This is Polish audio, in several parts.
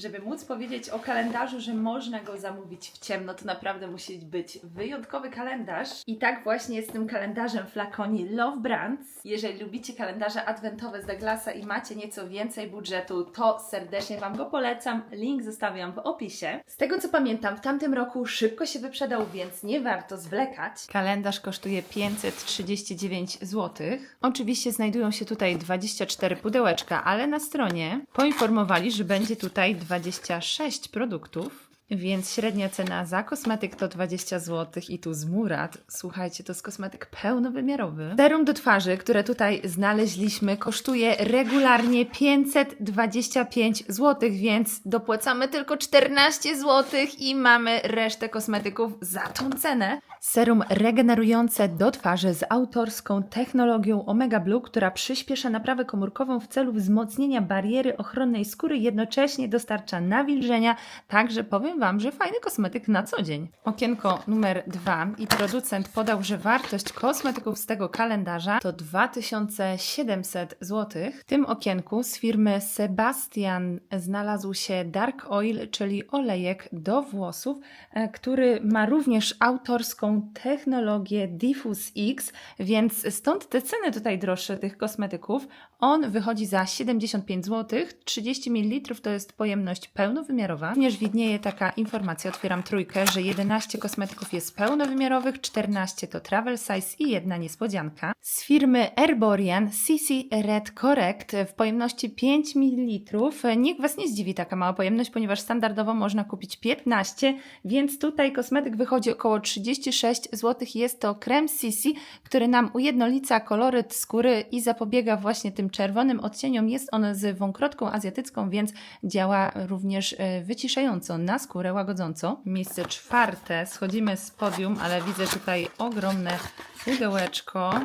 Żeby móc powiedzieć o kalendarzu, że można go zamówić w ciemno, to naprawdę musi być wyjątkowy kalendarz. I tak właśnie jest z tym kalendarzem flakoni Love Brands. Jeżeli lubicie kalendarze adwentowe z Douglasa i macie nieco więcej budżetu, to serdecznie Wam go polecam. Link zostawiam w opisie. Z tego co pamiętam, w tamtym roku szybko się wyprzedał, więc nie warto zwlekać. Kalendarz kosztuje 539 zł. Oczywiście znajdują się tutaj 24 pudełeczka, ale na stronie poinformowali, że będzie tutaj 26 produktów. Więc średnia cena za kosmetyk to 20 zł i tu z Murat. Słuchajcie, to jest kosmetyk pełnowymiarowy. Serum do twarzy, które tutaj znaleźliśmy, kosztuje regularnie 525 zł, więc dopłacamy tylko 14 zł i mamy resztę kosmetyków za tą cenę. Serum regenerujące do twarzy z autorską technologią Omega Blue, która przyspiesza naprawę komórkową w celu wzmocnienia bariery ochronnej skóry, jednocześnie dostarcza nawilżenia, także powiem Wam, że fajny kosmetyk na co dzień. Okienko numer dwa i producent podał, że wartość kosmetyków z tego kalendarza to 2700 zł. W tym okienku z firmy Sebastian znalazł się Dark Oil, czyli olejek do włosów, e, który ma również autorską technologię Diffuse X, więc stąd te ceny tutaj droższe tych kosmetyków. On wychodzi za 75 zł, 30 ml to jest pojemność pełnowymiarowa. Również widnieje taka informacja, otwieram trójkę, że 11 kosmetyków jest pełnowymiarowych, 14 to travel size i jedna niespodzianka. Z firmy Herborian CC Red Correct w pojemności 5 ml. Niech Was nie zdziwi taka mała pojemność, ponieważ standardowo można kupić 15, więc tutaj kosmetyk wychodzi około 36 zł. Jest to krem CC, który nam ujednolica koloryt skóry i zapobiega właśnie tym czerwonym odcieniom. Jest on z wąkrotką azjatycką, więc działa również e, wyciszająco na skórę, łagodząco. Miejsce czwarte, schodzimy z podium, ale widzę tutaj ogromne pudełeczko.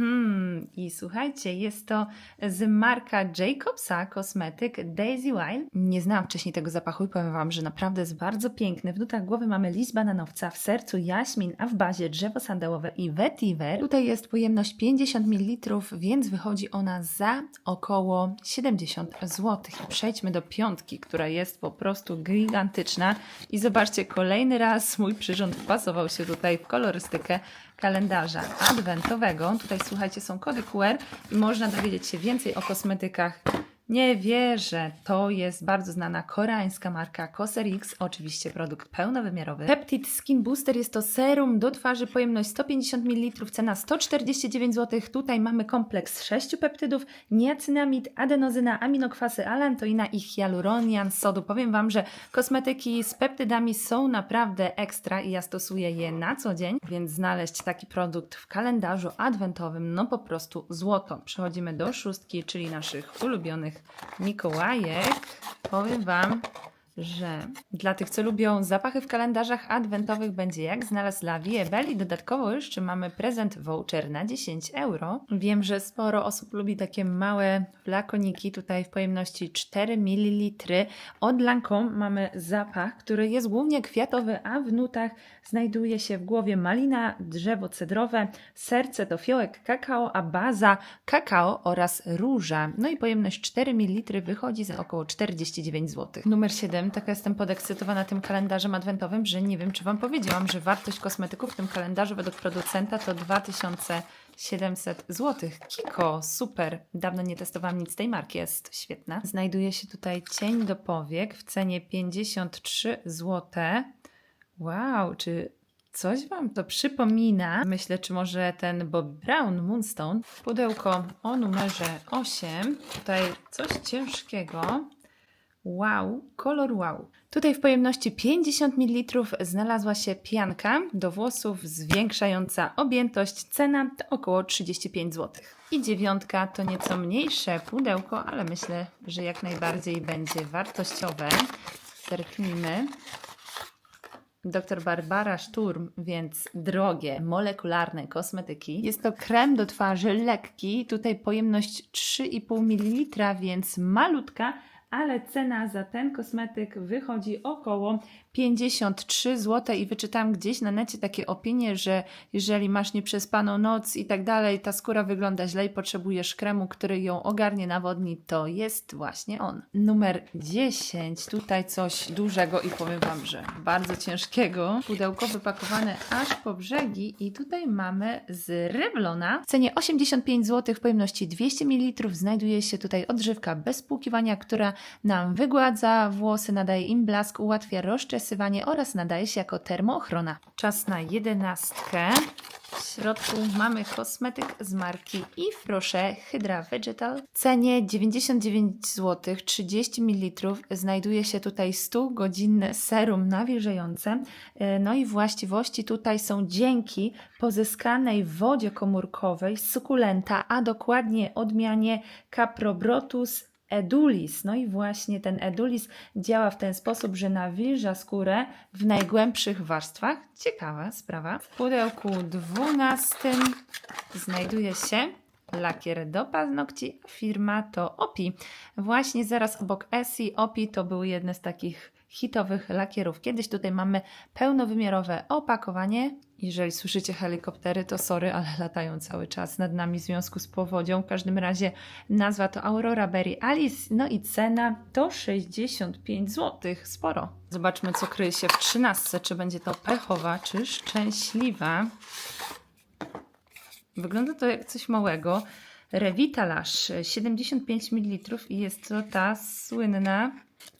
Hmm, i słuchajcie, jest to z marka Jacobsa kosmetyk Daisy Wild. Nie znałam wcześniej tego zapachu i powiem Wam, że naprawdę jest bardzo piękny. W nutach głowy mamy liść bananowca, w sercu jaśmin, a w bazie drzewo sandałowe i vetiver. Tutaj jest pojemność 50 ml, więc wychodzi ona za około 70 zł. Przejdźmy do piątki, która jest po prostu gigantyczna. I zobaczcie, kolejny raz mój przyrząd wpasował się tutaj w kolorystykę kalendarza adwentowego. Tutaj słuchajcie, są kody QR i można dowiedzieć się więcej o kosmetykach. Nie wierzę, to jest bardzo znana koreańska marka Koser X, oczywiście produkt pełnowymiarowy. Peptid Skin Booster jest to serum do twarzy, pojemność 150 ml, cena 149 zł. Tutaj mamy kompleks 6 peptydów, niacynamid, adenozyna, aminokwasy, alantoina i hialuronian sodu. Powiem Wam, że kosmetyki z peptydami są naprawdę ekstra i ja stosuję je na co dzień, więc znaleźć taki produkt w kalendarzu adwentowym, no po prostu złoto. Przechodzimy do szóstki, czyli naszych ulubionych Mikołajek. Powiem Wam, że dla tych, co lubią zapachy w kalendarzach adwentowych, będzie jak znalazł La Vie Belle i dodatkowo jeszcze mamy prezent voucher na 10 euro. Wiem, że sporo osób lubi takie małe flakoniki, tutaj w pojemności 4 ml. Od Lancome mamy zapach, który jest głównie kwiatowy, a w nutach znajduje się w głowie malina, drzewo cedrowe, serce to fiołek kakao, a baza kakao oraz róża. No i pojemność 4 ml wychodzi za około 49 zł. Numer 7. Taka jestem podekscytowana tym kalendarzem adwentowym, że nie wiem, czy Wam powiedziałam, że wartość kosmetyków w tym kalendarzu według producenta to 2700 zł. Kiko, super. Dawno nie testowałam nic tej marki, jest świetna. Znajduje się tutaj cień do powiek w cenie 53 zł. Wow, czy coś Wam to przypomina? Myślę, czy może ten Bob Brown Moonstone. Pudełko o numerze 8. Tutaj coś ciężkiego. Wow, kolor wow. Tutaj w pojemności 50 ml znalazła się pianka do włosów zwiększająca objętość. Cena to około 35 zł. I dziewiątka to nieco mniejsze pudełko, ale myślę, że jak najbardziej będzie wartościowe. Zerknijmy. Dr Barbara Szturm, więc drogie, molekularne kosmetyki. Jest to krem do twarzy lekki, tutaj pojemność 3,5 ml, więc malutka, ale cena za ten kosmetyk wychodzi około 53 zł i wyczytałam gdzieś na necie takie opinie, że jeżeli masz nieprzespaną noc i tak dalej, ta skóra wygląda źle i potrzebujesz kremu, który ją ogarnie, nawodni, to jest właśnie on. Numer 10, tutaj coś dużego i powiem Wam, że bardzo ciężkiego. Pudełko wypakowane aż po brzegi i tutaj mamy z Revlona w cenie 85 zł w pojemności 200 ml znajduje się tutaj odżywka bez spłukiwania, która nam wygładza włosy, nadaje im blask, ułatwia rozczesywanie oraz nadaje się jako termoochrona. Czas na jedenastkę. W środku mamy kosmetyk z marki Eve Rocher Hydra Vegetal. W cenie 99 zł, 30 ml. Znajduje się tutaj 100-godzinne serum nawilżające. E, No i właściwości tutaj są dzięki pozyskanej wodzie komórkowej sukulenta, a dokładnie odmianie Caprobrotus edulis. No i właśnie ten edulis działa w ten sposób, że nawilża skórę w najgłębszych warstwach. Ciekawa sprawa. W pudełku 12 znajduje się lakier do paznokci. Firma to OPI. Właśnie zaraz obok Essie OPI to były jedne z takich hitowych lakierów. Kiedyś tutaj mamy pełnowymiarowe opakowanie. Jeżeli słyszycie helikoptery, to sorry, ale latają cały czas nad nami w związku z powodzią. W każdym razie nazwa to Aurora Berry Alice, no i cena to 65 zł. Sporo. Zobaczmy, co kryje się w trzynastce. Czy będzie to pechowa, czy szczęśliwa. Wygląda to jak coś małego. Revitalash 75 ml i jest to ta słynna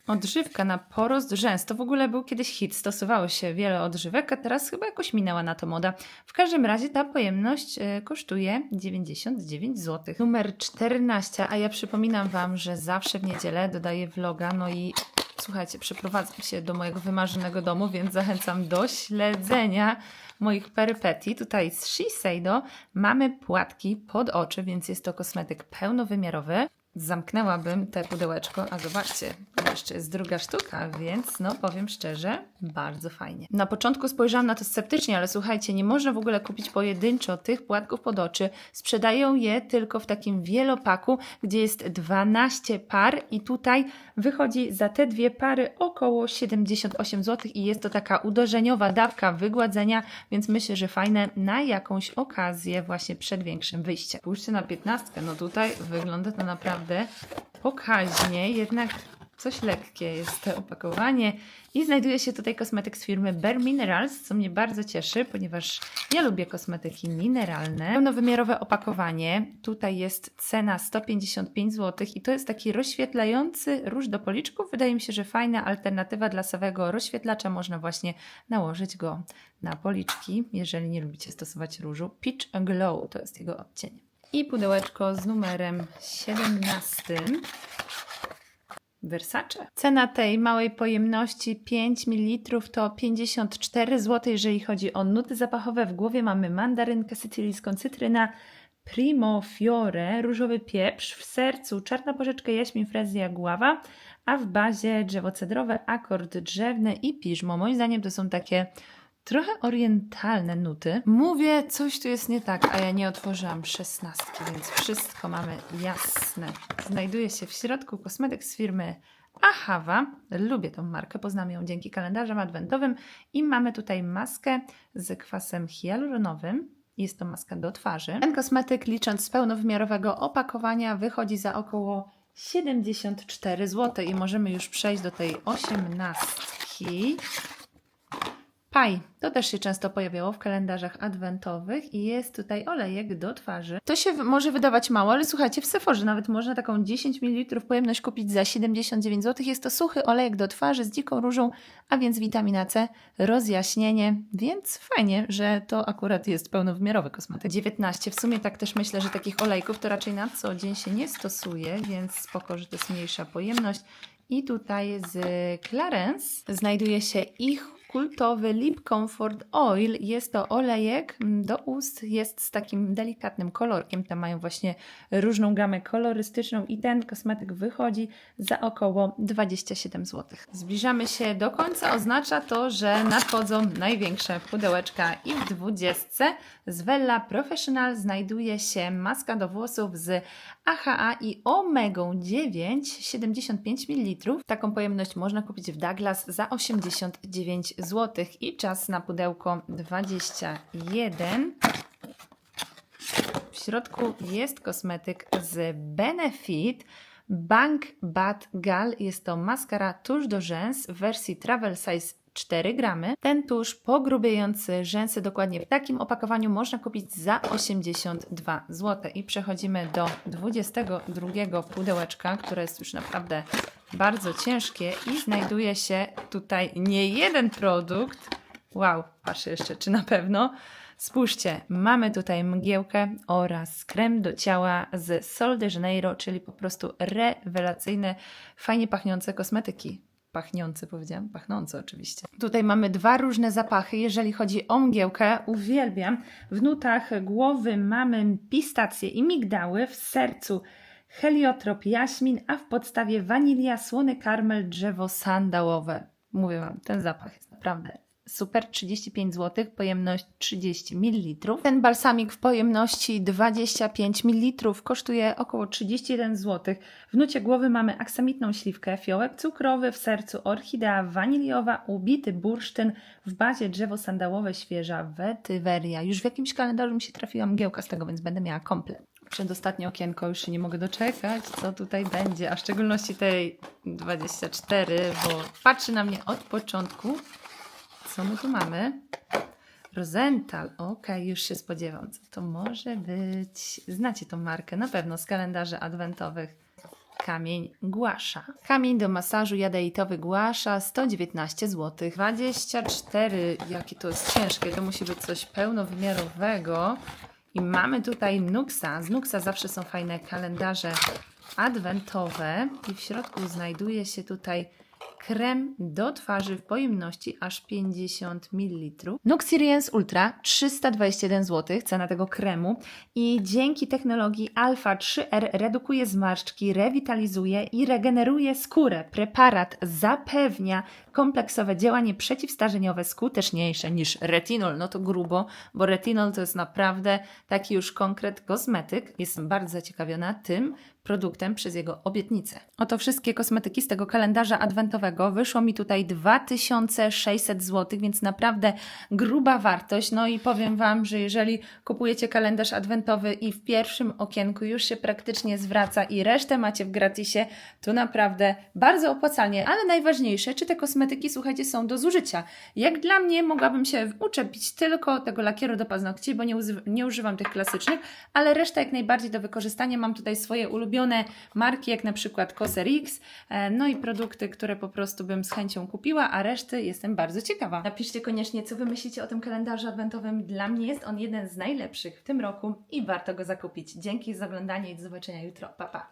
odżywka na porost rzęs. To w ogóle był kiedyś hit. Stosowało się wiele odżywek, a teraz chyba jakoś minęła na to moda. W każdym razie ta pojemność e, kosztuje 99 zł. Numer 14, a ja przypominam Wam, że zawsze w niedzielę dodaję vloga, no i słuchajcie, przeprowadzam się do mojego wymarzonego domu, więc zachęcam do śledzenia moich perypetii. Tutaj z Shiseido mamy płatki pod oczy, więc jest to kosmetyk pełnowymiarowy. Zamknęłabym te pudełeczko, a zobaczcie, jeszcze jest druga sztuka, więc no powiem szczerze, bardzo fajnie. Na początku spojrzałam na to sceptycznie, ale słuchajcie, nie można w ogóle kupić pojedynczo tych płatków pod oczy. Sprzedają je tylko w takim wielopaku, gdzie jest 12 par i tutaj wychodzi za te dwie pary około 78 zł i jest to taka uderzeniowa dawka wygładzenia, więc myślę, że fajne na jakąś okazję właśnie przed większym wyjściem. Spójrzcie na 15, no tutaj wygląda to naprawdę pokaźnie, jednak coś lekkie jest to opakowanie i znajduje się tutaj kosmetyk z firmy Bare Minerals, co mnie bardzo cieszy, ponieważ ja lubię kosmetyki mineralne. Pełnowymiarowe opakowanie, tutaj jest cena 155 zł i to jest taki rozświetlający róż do policzków. Wydaje mi się, że fajna alternatywa dla samego rozświetlacza, można właśnie nałożyć go na policzki, jeżeli nie lubicie stosować różu. Peach Glow to jest jego odcień. I pudełeczko z numerem 17. Versace. Cena tej małej pojemności 5 ml to 54 zł, jeżeli chodzi o nuty zapachowe. W głowie mamy mandarynkę sycylijską, cytryna, primo fiore, różowy pieprz, w sercu czarna porzeczka, jaśmin, frezja, guława, a w bazie drzewo cedrowe, akord drzewny i piżmo. Moim zdaniem to są takie trochę orientalne nuty. Mówię, coś tu jest nie tak, a ja nie otworzyłam szesnastki, więc wszystko mamy jasne. Znajduje się w środku kosmetyk z firmy Ahava. Lubię tą markę, poznam ją dzięki kalendarzom adwentowym i mamy tutaj maskę z kwasem hialuronowym. Jest to maska do twarzy. Ten kosmetyk, licząc z pełnowymiarowego opakowania, wychodzi za około 74 zł i możemy już przejść do tej osiemnastki. Paj. To też się często pojawiało w kalendarzach adwentowych i jest tutaj olejek do twarzy. To się może wydawać mało, ale słuchajcie, w Sephorze nawet można taką 10 ml pojemność kupić za 79 zł. Jest to suchy olejek do twarzy z dziką różą, a więc witamina C, rozjaśnienie, więc fajnie, że to akurat jest pełnowymiarowy kosmetyk. 19. W sumie tak też myślę, że takich olejków to raczej na co dzień się nie stosuje, więc spoko, że to jest mniejsza pojemność. I tutaj z Clarence znajduje się ich kultowy Lip Comfort Oil. Jest to olejek mm, do ust, jest z takim delikatnym kolorkiem. Tam mają właśnie różną gamę kolorystyczną i ten kosmetyk wychodzi za około 27 zł. Zbliżamy się do końca, oznacza to, że nadchodzą największe pudełeczka i w 20 z Vella Professional znajduje się maska do włosów z AHA i omegą 9, 75 ml. Taką pojemność można kupić w Douglas za 89 zł i czas na pudełko 21. W środku jest kosmetyk z Benefit. Bank Bat Gal jest to maskara tusz do rzęs w wersji Travel Size 4 gramy. Ten tusz pogrubiający rzęsy dokładnie w takim opakowaniu można kupić za 82 zł. I przechodzimy do 22 pudełeczka, które jest już naprawdę bardzo ciężkie i znajduje się tutaj nie jeden produkt. Wow, patrzę jeszcze, czy na pewno. Spójrzcie, mamy tutaj mgiełkę oraz krem do ciała z Sol de Janeiro, czyli po prostu rewelacyjne, fajnie pachniące kosmetyki. Pachniące powiedziałam, pachnące oczywiście. Tutaj mamy dwa różne zapachy. Jeżeli chodzi o mgiełkę, uwielbiam. W nutach głowy mamy pistacje i migdały, w sercu heliotrop, jaśmin, a w podstawie wanilia, słony karmel, drzewo sandałowe. Mówię Wam, ten zapach jest naprawdę super. 35 zł, pojemność 30 ml. Ten balsamik w pojemności 25 ml kosztuje około 31 zł. W nucie głowy mamy aksamitną śliwkę, fiołek cukrowy, w sercu orchidea waniliowa, ubity bursztyn, w bazie drzewo sandałowe, świeża wetyweria. Już w jakimś kalendarzu mi się trafiła mgiełka z tego, więc będę miała komplet przedostatnie okienko, już się nie mogę doczekać, co tutaj będzie, a w szczególności tej 24, bo patrzy na mnie od początku. Co my tu mamy? Rosenthal, okej, już się spodziewam, co to może być. Znacie tą markę na pewno z kalendarzy adwentowych. Kamień głasza. Kamień do masażu jadeitowy głasza 119 zł. 24, jakie to jest ciężkie, to musi być coś pełnowymiarowego. I mamy tutaj Nuxa. Z Nuxa zawsze są fajne kalendarze adwentowe i w środku znajduje się tutaj krem do twarzy w pojemności aż 50 ml. Nuxiriens Ultra 321 zł, cena tego kremu i dzięki technologii Alpha 3R redukuje zmarszczki, rewitalizuje i regeneruje skórę. Preparat zapewnia kompleksowe działanie przeciwstarzeniowe skuteczniejsze niż retinol. No to grubo, bo retinol to jest naprawdę taki już konkret kosmetyk. Jestem bardzo zaciekawiona tym produktem przez jego obietnicę. Oto wszystkie kosmetyki z tego kalendarza adwentowego. Wyszło mi tutaj 2600 zł, więc naprawdę gruba wartość. No i powiem Wam, że jeżeli kupujecie kalendarz adwentowy i w pierwszym okienku już się praktycznie zwraca i resztę macie w gratisie, to naprawdę bardzo opłacalnie. Ale najważniejsze, czy te kosmetyki, słuchajcie, są do zużycia. Jak dla mnie mogłabym się uczepić tylko tego lakieru do paznokci, bo nie, nie używam tych klasycznych, ale reszta jak najbardziej do wykorzystania. Mam tutaj swoje ulubione marki, jak na przykład Cosrx, e, no i produkty, które po prostu bym z chęcią kupiła, a reszty jestem bardzo ciekawa. Napiszcie koniecznie, co Wy myślicie o tym kalendarzu adwentowym. Dla mnie jest on jeden z najlepszych w tym roku i warto go zakupić. Dzięki za oglądanie i do zobaczenia jutro. Pa, pa!